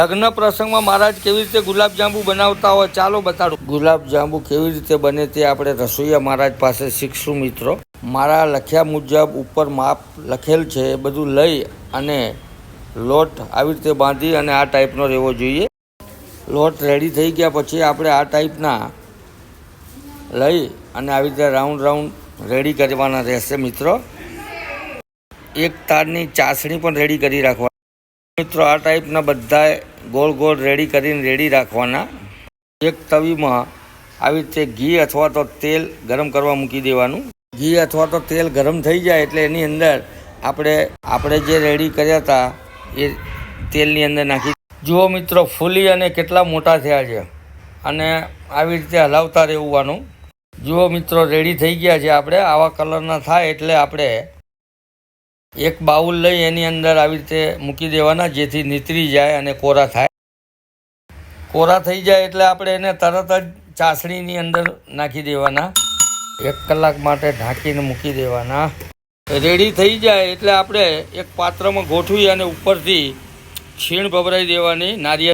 લગ્ન પ્રસંગમાં મહારાજ કેવી રીતે ગુલાબજાંબુ બનાવતા હોય ચાલો બતાડું. ગુલાબજાંબુ કેવી રીતે બને તે આપણે રસોઈયા મહારાજ પાસે શીખશું મિત્રો. મારા લખ્યા મુજબ ઉપર માપ લખેલ છે એ બધું લઈ અને લોટ આવી રીતે બાંધી અને આ ટાઈપનો રહેવો જોઈએ. લોટ રેડી થઈ ગયા પછી આપણે આ ટાઈપના લઈ અને આવી રીતે રાઉન્ડ રાઉન્ડ રેડી કરવાના રહેશે મિત્રો. એક તારની ચાસણી પણ રેડી કરી રાખવા મિત્રો, આ ટાઈપના બધા ગોળ ગોળ રેડી કરીને રેડી રાખવાના. એક તવીમાં આવી રીતે ઘી અથવા તો તેલ ગરમ કરવા મૂકી દેવાનું. ઘી અથવા તો તેલ ગરમ થઈ જાય એટલે એની અંદર આપણે આપણે જે રેડી કર્યા હતા, એ તેલની અંદર નાખી. જુઓ મિત્રો, ફૂલી અને કેટલા મોટા થયા છે. અને આવી રીતે હલાવતા રહેવાનું. જુઓ મિત્રો, રેડી થઈ ગયા છે આપણે. આવા કલરના થાય એટલે આપણે એક બાઉલ લઈ એની અંદર આવી રીતે મૂકી દેવાના, જેથી નીતરી જાય અને કોરા થાય. કોરા થઈ જાય એટલે આપણે એને તરત જ ચાસણીની અંદર નાખી દેવાના. એક કલાક માટે ઢાંકીને મૂકી દેવાના. રેડી થઈ જાય એટલે આપણે એક પાત્રમાં ગોઠવી અને ઉપરથી છીણ ભભરાઈ દેવાની નારિયેળ